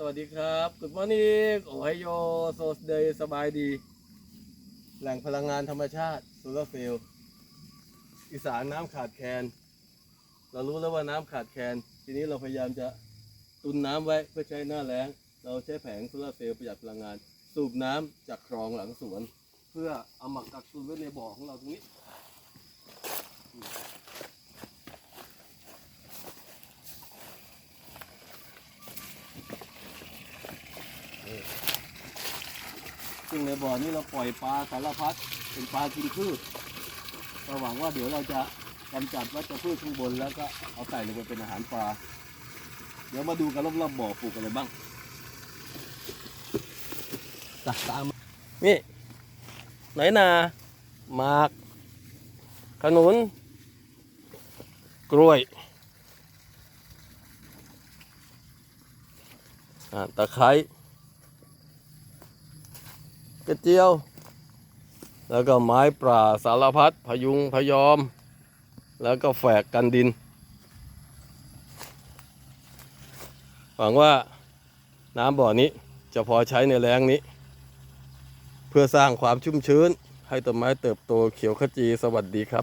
สวัสดีครับ Good morning โอไฮโยโซสเดย์สบายดี แหล่งพลังงานธรรมชาติโซลาร์เซลล์อีสานน้ำขาดแคลน เรารู้แล้วว่าน้ำขาดแคลน ทีนี้เราพยายามจะตุนน้ำไว้เพื่อใช้หน้าแล้ง เราใช้แผงโซลาร์เซลล์ประหยัดพลังงาน สูบน้ำจากคลองหลังสวน เพื่อเอามากักตุนไว้ในบ่อของเราตรงนี้ ซึ่งในบ่อนี้เราปล่อยปลาสารพัดเป็นปลากินพืชก็หวังว่าเดี๋ยวเราจะกำจัดวัชพืชข้างบนแล้วก็เอาใส่ลงไปเป็นอาหารปลา เดี๋ยวมาดูกันรอบๆบ่อปลูกอะไรบ้างตตามนี่ไหนนาหมากขนุน กล้วยตะไคร้ กระเจียว แล้วก็ไม้ปลาสารพัดพยุงพยอม แล้วก็แฝกกันดิน หวังว่าน้ำบ่อนี้จะพอใช้ในแรงนี้ เพื่อสร้างความชุ่มชื้นให้ต้นไม้เติบโตเขียวขจีสวัสดีครับ